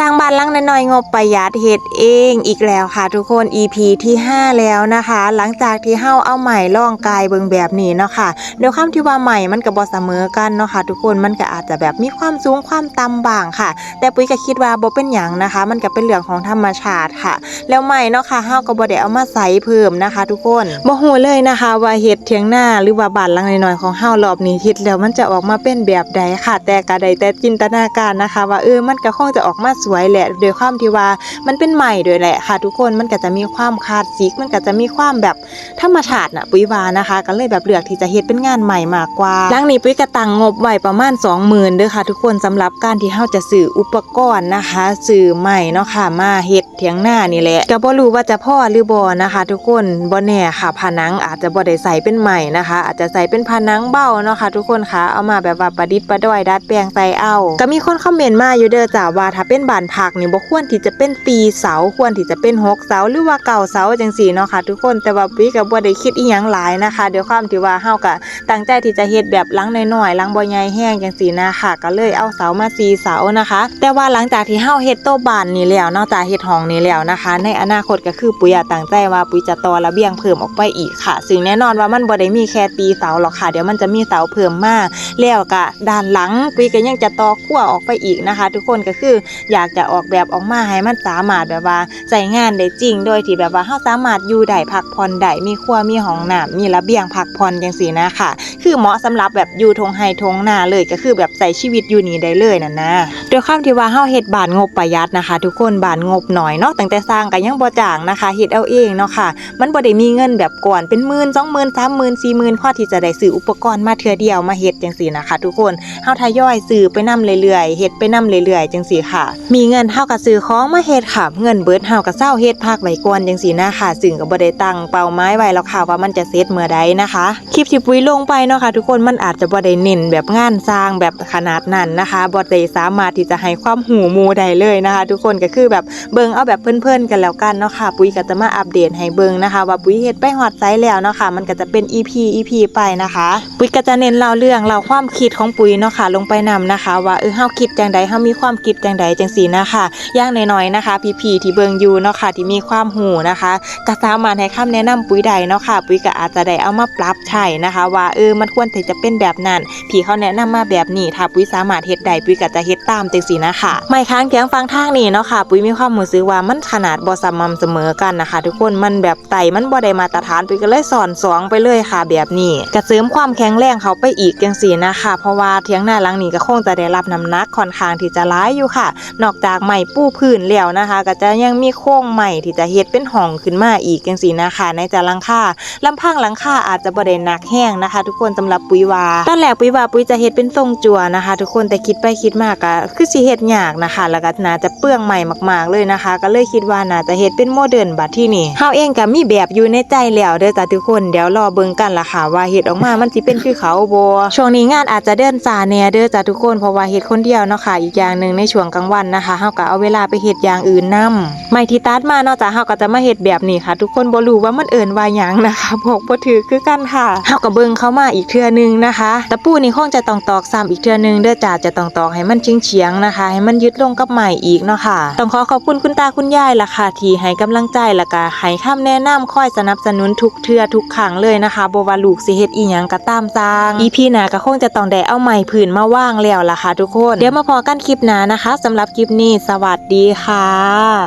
สร้างบ้านหลังน้อยๆงบประหยัดเฮ็ดเองอีกแล้วค่ะทุกคน EP ที่ 5 แล้วนะคะ หลังจากที่เฮาเอาใหม่ล่องกายเบิงแบบนี้เนาะค่ะเดี๋ยวคำที่ว่าใหม่มันก็บ่เสมอกันเนาะค่ะทุกคนมันก็อาจจะแบบมีความสูงความต่ำบ้างค่ะ แต่ปุ้ยก็คิดว่าบ่เป็นหยังนะคะ มันก็เป็นเรื่องของธรรมชาติค่ะ แล้วใหม่เนาะค่ะเฮาก็บ่ได้เอามาใส่เพิ่มนะคะ ทุกคนบ่ฮู้เลยนะคะ ว่าเฮ็ดเถียงหน้าหรือว่าบ้านหลังน้อยๆของเฮารอบนี้เฮ็ดแล้วมันจะออกมาเป็นแบบใดค่ะ แต่ก็ได้แต่จินตนาการนะคะ ว่าเออมันก็คงจะออกมาสวยแหละโดยความที่ว่ามันเป็นใหม่โดยแหละค่ะ ทุกคนมันก็จะมีความคลาสสิกมันก็จะมีความแบบธรรมชาติน่ะปุ้ยวานะคะ ก็เลยแบบเลือกที่จะเฮ็ดเป็นงานใหม่มากกว่าหลังนี้ปุ้ยก็ตั้งงบไว้ประมาณ 20,000เด้อค่ะ ทุกคนสำหรับการที่เฮาจะซื้ออุปกรณ์นะคะซื้อใหม่เนาะค่ะมาเฮ็ดเถียงหน้านี่แหละก็บ่รู้ว่าจะพอหรือบ่นะคะ ทุกคนบ่แน่ค่ะผนังอาจจะบ่ได้ใส่เป็นใหม่นะคะ อาจจะใส่เป็นผนังเบ้าเนาะค่ะ ทุกคนคะเอามาแบบว่าประดิษฐ์ประดอยดัดแปลงใส่เอาก็มีคนคอมเมนต์มาอยู่เด้อจ้าว่าถ้าเป็นบานพักนี่บ่ควรที่จะเป็นปีเสาควรที่จะเป็นหกเสาหรือว่าเก่าเสาจังซี่เนาะค่ะ ทุกคนแต่ว่าปุ้ยก็บ่ได้คิดอีหยังหลายนะคะด้วยความที่ว่าเฮาก็ตั้งใจที่จะเฮ็ดแบบหลังน้อยๆหลังบ่ใหญ่แห้งจังซี่นะค่ะ ก็เลยเอาเสามาสีเสานะคะ แต่ว่าหลังจากที่เฮาเฮ็ดโต๊ะบ้านนี่แล้วนอกจากเฮ็ดห้องนี่แล้วนะคะ ในอนาคตก็คือปุ้ยอะตั้งใจว่าปุ้ยจะต่อระเบียงเพิ่มออกไปอีกค่ะ ซึ่งแน่นอนว่ามันบ่ได้มีแค่ตีเสาหรอกค่ะ เดี๋ยวมันจะมีเสาเพิ่มมาแล้วก็ด้านหลังปุ้ยก็ยังจะต่อขั้วออกไปอีกนะคะ ทุกคนก็คืออยากจะออกแบบออกมาให้มันสามารถแบบว่าใช้งานได้จริง โดยที่แบบว่าเฮาสามารถอยู่ได้พักผ่อนได้มีครัวมีห้องน้ำมีระเบียงพักผ่อนจังซี่นะค่ะ คือเหมาะสำหรับแบบอยู่ทงไฮทงนาเลยก็คือแบบใส่ชีวิตอยู่นี่ได้เลยนั่นนะด้วยความที่ว่าเฮาเฮ็ดบานงบประหยัดนะคะ ทุกคนบานงบหน่อยเนาะตั้งแต่สร้างก็ยังบ่จ้างนะคะเฮ็ดเอาเองเนาะค่ะ มันบ่ได้มีเงินแบบก่อนเป็นหมื่นสองหมื่นสามหมื่นสี่หมื่นพอที่จะได้ซื้ออุปกรณ์มาเทื่อเดียวมาเฮ็ดจังซี่นะคะ ทุกคนเฮาทยอยซื้อไปนํเรื่อยๆเฮ็ดไปนํเรื่อยๆจังซี่ค่ะมีีเงินเฮาก็ซื้อของมาเฮ็ดค่ะ เงินเบิดเฮาก็เซาเฮ็ดพักไว้ก่อนจังซี่นะค่ะซึ่งก็บ่ได้ตั้งเป้าหมายไว้แล้วค่ะว่ามันจะเสร็จเมื่อใดนะคะ คลิปที่ปุ้ยลงไปเนาะค่ะ ทุกคนมันอาจจะบ่ได้เน้นแบบงานสร้างแบบขนาดนั้นนะคะบ่ได้สามารถที่จะให้ความหูหมูได้เลยนะคะ ทุกคนก็คือแบบเบิ่งเอาแบบเพิ่นๆกันแล้วกันเนาะค่ะ ปุ้ยก็จะมาอัปเดตให้เบิ่งนะคะ ว่าปุ้ยเฮ็ดไปฮอดไซส์แล้วเนาะค่ะ มันก็จะเป็น EP EP ไปนะคะ ปุ้ยก็จะเน้นเล่าเรื่องเล่าความคิดของปุ้ยเนาะค่ะ ลงไปนำนะคะ ว่าเออเฮาคิดจังใดเฮามีความคิดจังใดจังซี่นะคะอย่างน้อยๆนะคะ พี่ๆที่เบิงอยู่เนาะค่ะที่มีความหูนะคะก็สามารถให้คำแนะนำปุ้ยได้เนาะค่ะ ปุ้ยก็อาจจะได้เอามาปรับใช้นะคะ ว่าเออมันควรจะเป็นแบบนั้นพี่เขาแนะนำมาแบบนี้ถ้าปุ้ยสามารถเฮ็ดได้ปุ้ยก็จะเฮ็ดตามจังซี่นะคะไม่ค้างเคียงฟังทางนี้เนาะค่ะ ปุ้ยมีความรู้สึกว่ามันขนาดบ่สม่ำเสมอกันนะคะ ทุกคนมันแบบไตมันบ่ได้มาตรฐานปุ้ยก็เลยสอนสองไปเลยค่ะ แบบนี้ก็เสริมความแข็งแรงเขาไปอีกจังซี่นะคะ เพราะว่าเถียงหน้าหลังนี้ก็คงจะได้รับน้ำหนักค่อนข้างที่จะหลายอยู่ค่ะนอกจากไม้ปูพื้นแล้วนะคะ ก็จะยังมีโครงไม้ที่จะเฮ็ดเป็นห้องขึ้นมาอีกจังซี่นะคะ ในแต่ลังค่าลำพังหลังค่าอาจจะบ่ได้หนักแห้งนะคะ ทุกคนสำหรับปุ้ยวาตอนแรกปุ้ยวาปุ้ยจะเฮ็ดเป็นทรงจั่วนะคะ ทุกคนแต่คิดไปคิดมากก็คือสิเฮ็ดยากนะคะ แล้วก็น่าจะเปลืองใหม่มาก ๆ เลยนะคะ ก็เลยคิดว่าน่าจะเฮ็ดเป็นโมเดิร์นบัดที่นี่เฮาเองก็มีแบบอยู่ในใจแล้วเด้อจ้ะทุกคนเดี๋ยวรอเบิ่งกันล่ะค่ะว่าเฮ็ดออกมามันสิเป็นคือเขาบ่ช่วงนี้งานอาจจะเดินสาแน่เด้อจ้ะทุกคนเพราะว่าเฮ็ดคนเดียวเนาะค่ะอีกอย่างหนึงในช่วงกลางวันนะะคะเฮาก็เอาเวลาไปเฮ็ดอย่างอื่นนํไม่ที่ตัดมานาะจ้ะเฮาก็จะมาเฮ็ดแบบนี้ค่ะ ทุกคนบ่รู้ว่ามันเอิ้นว่าหยังนะคะบอกบ่ถือคือกันค่ะเฮาก็เบิ่งเข้ามาอีกเทื่อนึงนะคะตะปูนี่คงจะต้องตอกซ้ำอีกเทื่อนึงเด้อจ้ะจะต้องตอกให้มันเฉียงๆนะคะ ให้มันยึดลงกับใหม่อีกเนาะค่ะ ต้องขอขอบคุณคุณตาคุณยายล่ะค่ะที่ให้กำลังใจแล้วก็ให้คำแนะนำคอยสนับสนุนทุกเทื่อทุกครั้งเลยนะคะบ่ว่าลูกสิเฮ็ดอีหยังก็ตามสร้าง EP หน้าก็คงจะต้องได้เอาใหม่ผืนมาว่างแล้วล่ะค่ะทุกคน เดี๋ยวมาพอกันคลิปหน้านะคะสำหรับคลิปนี้ สวัสดีค่ะ